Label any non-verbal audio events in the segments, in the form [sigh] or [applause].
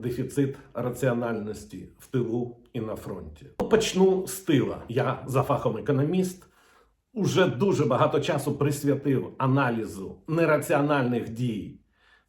дефіцит раціональності в тилу і на фронті. Ну, Почну з тила. Я за фахом економіст. Уже дуже багато часу присвятив аналізу нераціональних дій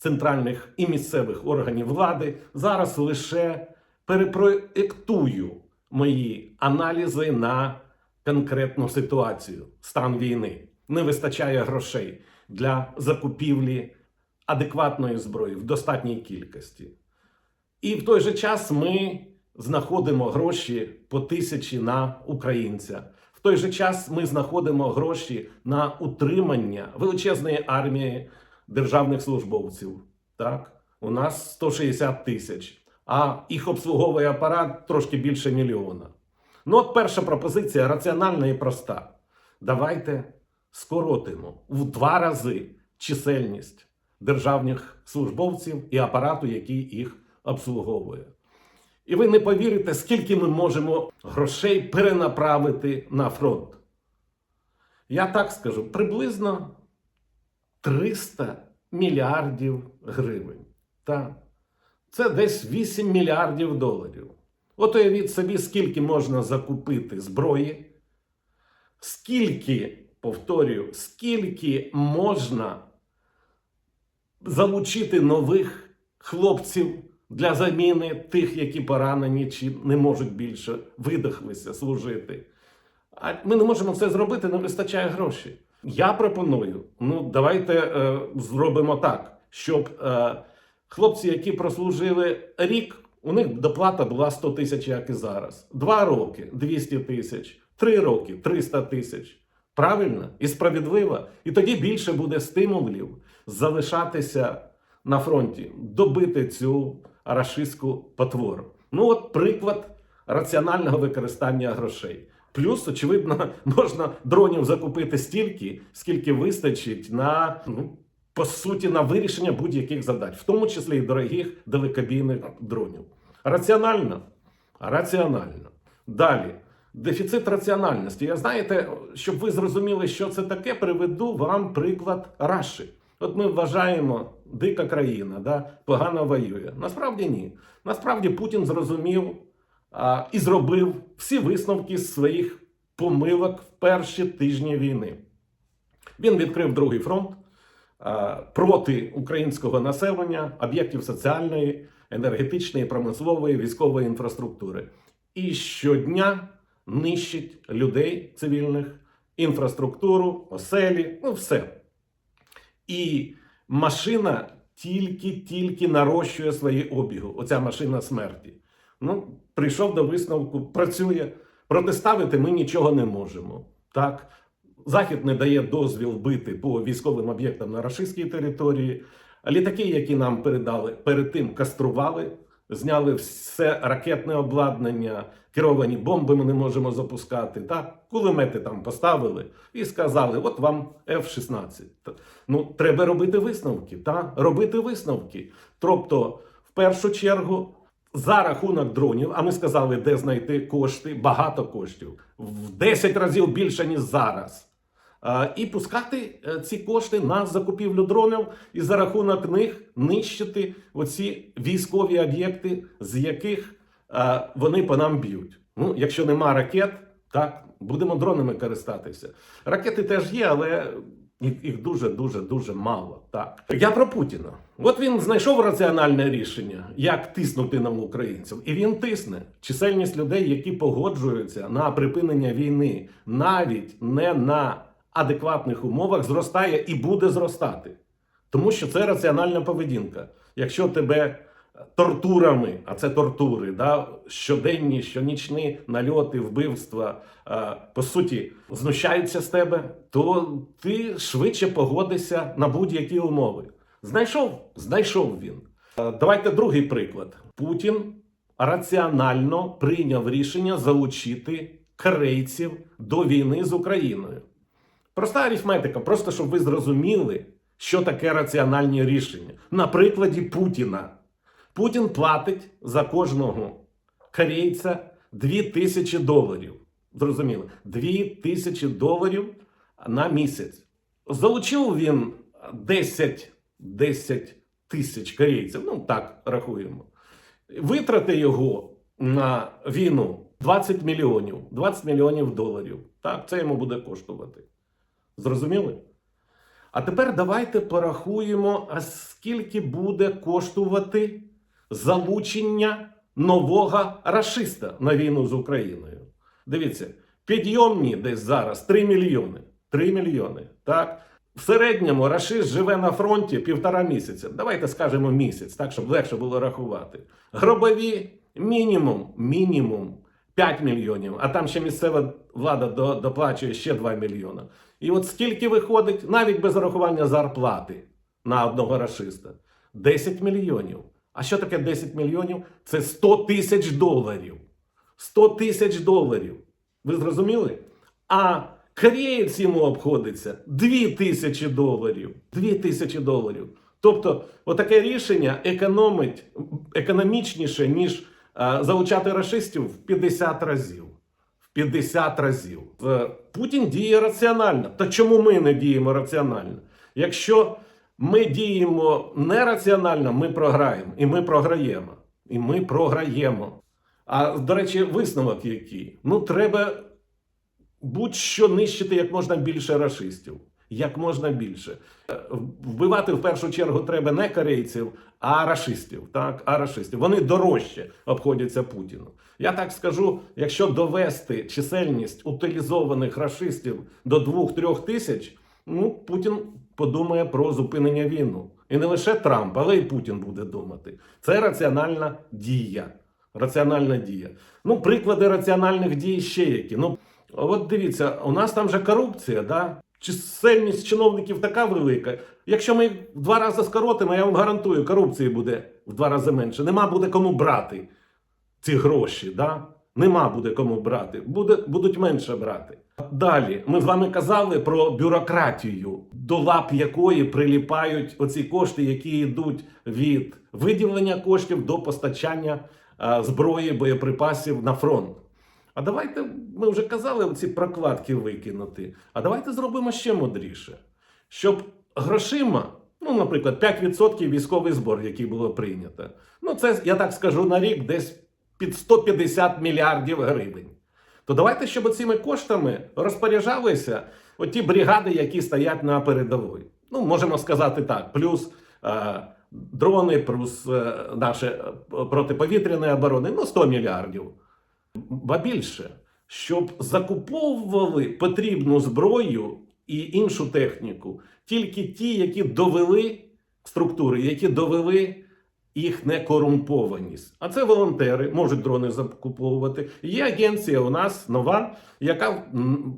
центральних і місцевих органів влади. Зараз лише перепроєктую мої аналізи на конкретну ситуацію, стан війни. Не вистачає грошей для закупівлі адекватної зброї в достатній кількості. І в той же час ми знаходимо гроші по тисячі на українця. В той же час ми знаходимо гроші на утримання величезної армії державних службовців. Так, у нас 160 тисяч, а їх обслуговує апарат трошки більше мільйона. Ну, от перша пропозиція раціональна і проста. Давайте скоротимо в два рази чисельність державних службовців і апарату, який їх обслуговує. І ви не повірите, скільки ми можемо грошей перенаправити на фронт. Я так скажу, приблизно 300 мільярдів гривень. Так. Це десь 8 мільярдів доларів. От уявіть собі, скільки можна закупити зброї, скільки, повторюю, скільки можна залучити нових хлопців для заміни тих, які поранені чи не можуть більше видихлися служити. А ми не можемо це зробити, не вистачає грошей. Я пропоную: ну давайте е, зробимо так, щоб е, хлопці, які прослужили рік, у них доплата була 100 тисяч, як і зараз. Два роки 200 тисяч, три роки 300 тисяч. Правильно і справедливо. І тоді більше буде стимулів залишатися на фронті, добити цю рашистську потвору. Ну, от приклад раціонального використання грошей. Плюс, очевидно, [laughs] можна дронів закупити стільки, скільки вистачить на, ну, по суті, на вирішення будь-яких задач, в тому числі і дорогих далекобійних дронів. Раціонально? Раціонально. Далі. Дефіцит раціональності. Я знаєте, щоб ви зрозуміли, що це таке, приведу вам приклад Раші. От ми вважаємо, дика країна, да, погано воює. Насправді ні. Насправді Путін зрозумів а, і зробив всі висновки з своїх помилок в перші тижні війни. Він відкрив другий фронт а, проти українського населення, об'єктів соціальної, енергетичної, промислової, військової інфраструктури. І щодня нищить людей цивільних, інфраструктуру, оселі, ну все. І машина тільки-тільки нарощує свої обіги. Оця машина смерті. Ну, прийшов до висновку, працює. Протиставити ми нічого не можемо. Так, Захід не дає дозвіл бити по військовим об'єктам на рашистській території. Літаки, які нам передали, перед тим кастрували, зняли все ракетне обладнання, керовані бомби ми не можемо запускати. Так, кулемети там поставили і сказали: от вам F-16. Ну, треба робити висновки. Та? Робити висновки. Тобто, в першу чергу, за рахунок дронів, а ми сказали, де знайти кошти, багато коштів, в 10 разів більше, ніж зараз. А, І пускати е, ці кошти на закупівлю дронів і за рахунок них нищити оці військові об'єкти, з яких е, вони по нам б'ють. Ну, якщо нема ракет, так будемо дронами користатися. Ракети теж є, але їх, дуже дуже дуже мало. Так я про Путіна. От він знайшов раціональне рішення, як тиснути на українців, і він тисне чисельність людей, які погоджуються на припинення війни, навіть не на адекватних умовах, зростає і буде зростати. Тому що це раціональна поведінка. Якщо тебе тортурами, а це тортури, да, щоденні, щонічні нальоти, вбивства, е, по суті, знущаються з тебе, то ти швидше погодишся на будь-які умови. Знайшов? Знайшов він. Е, Давайте другий приклад. Путін раціонально прийняв рішення залучити корейців до війни з Україною. Проста арифметика, просто щоб ви зрозуміли, що таке раціональні рішення. На прикладі Путіна. Путін платить за кожного корейця 2000 доларів. Зрозуміло, 2000 доларів на місяць. Залучив він 10, 10 тисяч корейців, ну так рахуємо. Витрати його на війну 20 мільйонів, 20 мільйонів доларів. Так, це йому буде коштувати. Зрозуміли? А тепер давайте порахуємо, а скільки буде коштувати залучення нового рашиста на війну з Україною. Дивіться, підйомні десь зараз 3 мільйони. 3 мільйони. Так? В середньому рашист живе на фронті півтора місяця. Давайте скажемо місяць, так, щоб легше було рахувати. Гробові мінімум, мінімум 5 мільйонів, а там ще місцева влада до- доплачує ще 2 мільйони. І от скільки виходить, навіть без рахування зарплати на одного рашиста? 10 мільйонів. А що таке 10 мільйонів? Це 100 тисяч доларів. 100 тисяч доларів. Ви зрозуміли? А кореєць йому обходиться 2 тисячі доларів. 2 тисячі доларів. Тобто, отаке рішення економить економічніше, ніж залучати рашистів в 50 разів. В 50 разів. Е, Путін діє раціонально. Та чому ми не діємо раціонально? Якщо ми діємо нераціонально, ми програємо. І ми програємо. І ми програємо. А до речі, висновок який? Ну, треба будь-що нищити як можна більше рашистів. Як можна більше. Е, Вбивати в першу чергу треба не корейців, а рашистів. Так? А рашистів. Вони дорожче обходяться Путіну. Я так скажу: якщо довести чисельність утилізованих рашистів до 2-3 тисяч, ну Путін подумає про зупинення війну. І не лише Трамп, але й Путін буде думати. Це раціональна дія. Раціональна дія. Ну, приклади раціональних дій ще які. Ну, от дивіться, у нас там же корупція, да? Чисельність чиновників така велика. Якщо ми в два рази скоротимо, я вам гарантую, корупції буде в два рази менше. Нема буде кому брати ці гроші. Да? Нема буде кому брати. Буде, будуть менше брати. Далі ми з вами казали про бюрократію, до лап якої приліпають оці кошти, які йдуть від виділення коштів до постачання а, зброї, боєприпасів на фронт. А давайте ми вже казали оці прокладки викинути. А давайте зробимо ще мудріше, щоб грошима, ну, наприклад, 5% військовий збор, який було прийнято. Ну, це я так скажу на рік, десь під 150 мільярдів гривень. То давайте, щоб цими коштами розпоряджалися оті бригади, які стоять на передовій. Ну, можемо сказати так: плюс е, дрони, плюс е, наше е, протиповітряної оборони, ну 100 мільярдів. Ба більше, щоб закуповували потрібну зброю і іншу техніку тільки ті, які довели структури, які довели їх некорумпованість. А це волонтери можуть дрони закуповувати. Є агенція у нас нова, яка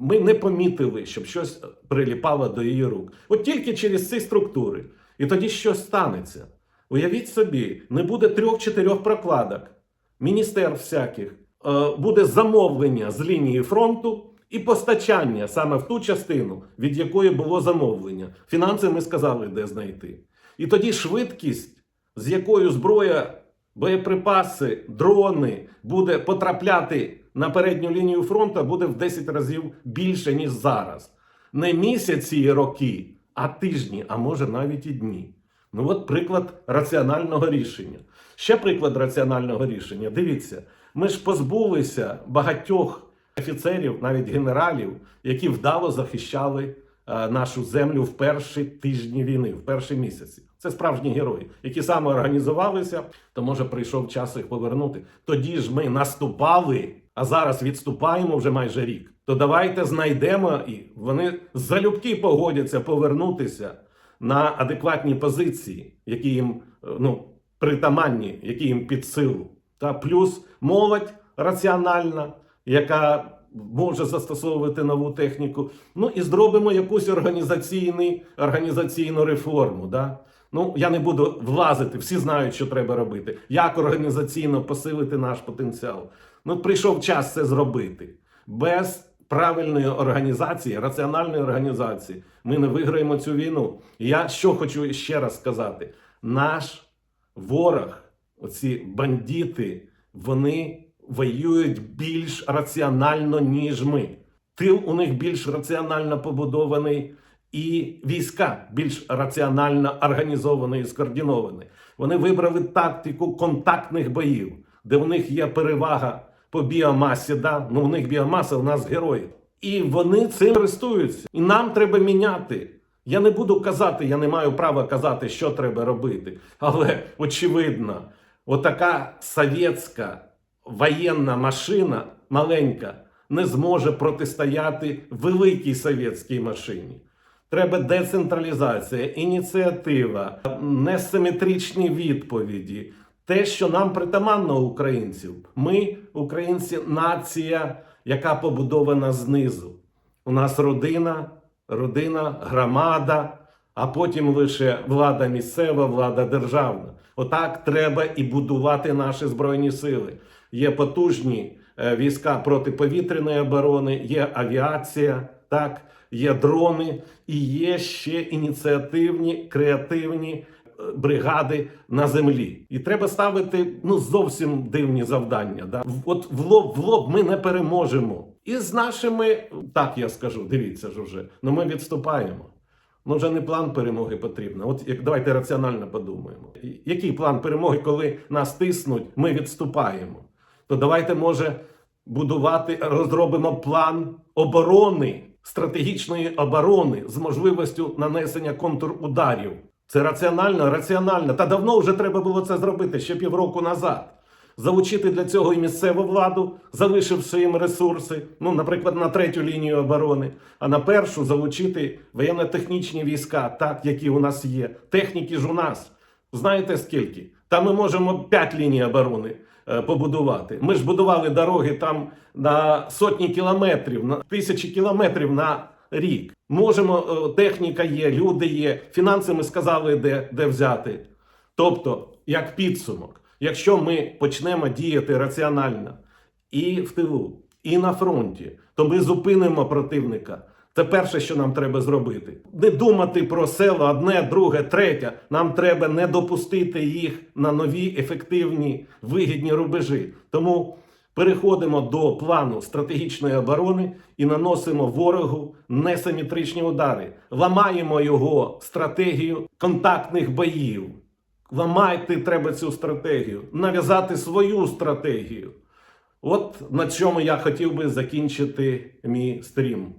ми не помітили, щоб щось приліпало до її рук. От тільки через ці структури. І тоді що станеться? Уявіть собі, не буде трьох-чотирьох прокладок, міністерств всяких, буде замовлення з лінії фронту і постачання саме в ту частину, від якої було замовлення. Фінанси ми сказали, де знайти. І тоді швидкість, з якою зброя, боєприпаси, дрони буде потрапляти на передню лінію фронту, буде в 10 разів більше, ніж зараз. Не місяці і роки, а тижні, а може навіть і дні. Ну, от приклад раціонального рішення. Ще приклад раціонального рішення. Дивіться, ми ж позбулися багатьох офіцерів, навіть генералів, які вдало захищали е, нашу землю в перші тижні війни, в перші місяці. Це справжні герої, які саме організувалися, то може прийшов час їх повернути. Тоді ж ми наступали, а зараз відступаємо вже майже рік. То давайте знайдемо і вони залюбки погодяться повернутися на адекватні позиції, які їм е, ну, притаманні, які їм під силу. Та плюс молодь раціональна, яка може застосовувати нову техніку. Ну і зробимо якусь організаційний, організаційну реформу. Да? Ну, я не буду влазити, всі знають, що треба робити. Як організаційно посилити наш потенціал. Ну, прийшов час це зробити. Без правильної організації, раціональної організації, ми не виграємо цю війну. Я що хочу ще раз сказати: наш ворог, оці бандити, вони воюють більш раціонально, ніж ми. Тил у них більш раціонально побудований, і війська більш раціонально організовані і скоординовані. Вони вибрали тактику контактних боїв, де в них є перевага по біомасі. Да? Ну, у них біомаса, у нас герої. І вони цим користуються. І нам треба міняти. Я не буду казати, я не маю права казати, що треба робити. Але очевидно, отака совєтська воєнна машина маленька не зможе протистояти великій совєтській машині. Треба децентралізація, ініціатива, несиметричні відповіді. Те, що нам притаманно українців. Ми, українці, нація, яка побудована знизу. У нас родина, родина, громада, а потім лише влада місцева, влада державна. Отак треба і будувати наші збройні сили. Є потужні е, війська протиповітряної оборони, є авіація, так, є дрони, і є ще ініціативні, креативні е, бригади на землі. І треба ставити ну зовсім дивні завдання. Да? От в лоб в лоб ми не переможемо. І з нашими, так я скажу, дивіться ж уже, ну ми відступаємо. Ну, вже не план перемоги потрібно. От як давайте раціонально подумаємо. Який план перемоги, коли нас тиснуть, ми відступаємо? То давайте, може, будувати, розробимо план оборони, стратегічної оборони з можливістю нанесення контрударів. Це раціонально, раціонально. Та давно вже треба було це зробити ще півроку назад. Залучити для цього і місцеву владу, залишивши їм ресурси, ну, наприклад, на третю лінію оборони, а на першу залучити воєнно-технічні війська, так, які у нас є. Техніки ж у нас. Знаєте скільки? Там ми можемо п'ять ліній оборони е, побудувати. Ми ж будували дороги там на сотні кілометрів, на тисячі кілометрів на рік. Можемо, е, техніка є, люди є, фінанси ми сказали, де, де взяти. Тобто, як підсумок, якщо ми почнемо діяти раціонально і в тилу, і на фронті, то ми зупинимо противника. Це перше, що нам треба зробити. Не думати про села одне, друге, третє. Нам треба не допустити їх на нові ефективні вигідні рубежі. Тому переходимо до плану стратегічної оборони і наносимо ворогу несиметричні удари. Ламаємо його стратегію контактних боїв. Ламайте треба цю стратегію, нав'язати свою стратегію. От на чому я хотів би закінчити мій стрім.